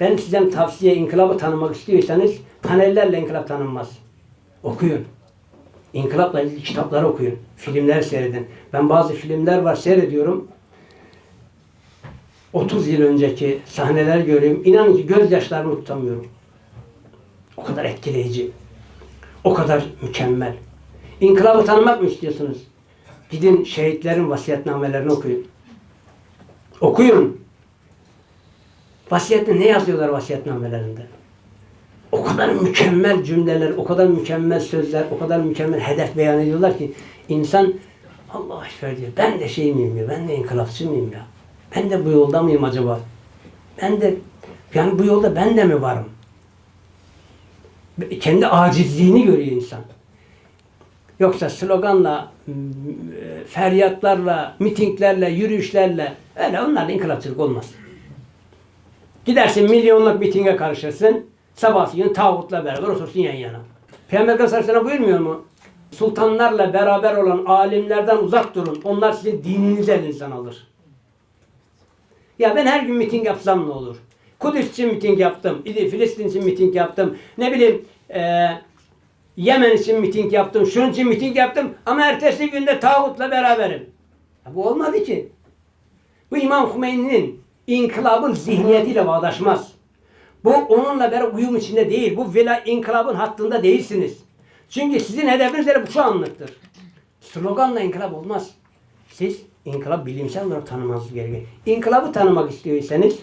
Ben size tavsiye inkılabı tanımak istiyorsanız panellerle inkılap tanınmaz. Okuyun. İnkılapla ilgili kitapları okuyun. Filmler seyredin. Ben bazı filmler var seyrediyorum. 30 yıl önceki sahneler görüyorum. İnanın ki gözyaşlarımı tutamıyorum. O kadar etkileyici. O kadar mükemmel. İnkılabı tanımak mı istiyorsunuz? Gidin şehitlerin vasiyetnamelerini okuyun. Okuyun. Vasiyette ne yazıyorlar vasiyetnamelerinde? O kadar mükemmel cümleler, o kadar mükemmel sözler, o kadar mükemmel hedef beyan ediyorlar ki insan Allah ekber diyor. Ben de şey miyim ya? Ben de inkılapçı mıyım ya? Ben de bu yolda mıyım acaba? Ben de yani bu yolda ben de mi varım? Kendi acizliğini görüyor insan. Yoksa sloganla, feryatlarla, mitinglerle, yürüyüşlerle öyle onlarla inkılapçılık olmaz. Gidersin milyonluk mitinge karışırsın. Sabahleyin tağutla beraber otursun yan yana. Peygamber Aleyhisselam buyurmuyor mu? Sultanlarla beraber olan alimlerden uzak durun. Onlar sizin dininizi elinizden alır. Ya ben her gün miting yapsam ne olur? Kudüs için miting yaptım. Filistin için miting yaptım. Ne bileyim eee Yemen için miting yaptım. Şunun için miting yaptım. Ama ertesi günde tağutla beraberim. Ya bu olmadı ki. Bu İmam Hümeyni'nin inkılabın zihniyetiyle bağdaşmaz. Bu onunla beraber uyum içinde değil. Bu vela inkılabın hattında değilsiniz. Çünkü sizin hedefiniz de bu şu anlıktır. Sloganla inkılap olmaz. Siz inkılap bilimsel olarak tanımanız gerekiyor. İnkılabı tanımak istiyorsanız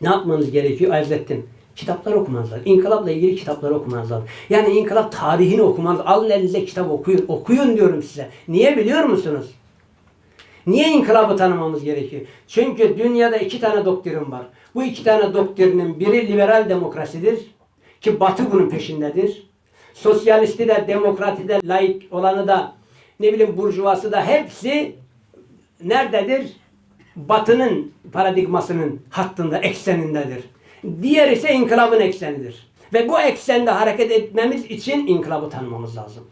ne yapmanız gerekiyor? Azzettin. Kitaplar okumanız lazım. İnkılapla ilgili kitapları okumanız lazım. Yani inkılap tarihini okumanız Alın elinize kitap okuyun. Okuyun diyorum size. Niye biliyor musunuz? Niye inkılabı tanımamız gerekiyor? Çünkü dünyada iki tane doktrin var. Bu iki tane doktrinin biri liberal demokrasidir. Ki Batı bunun peşindedir. Sosyalisti de, demokrati de, laik olanı da, ne bileyim burjuvası da hepsi nerededir? Batı'nın paradigmasının hattında, eksenindedir. Diğer ise inkılabın eksenidir. Ve bu eksende hareket etmemiz için inkılabı tanımamız lazım.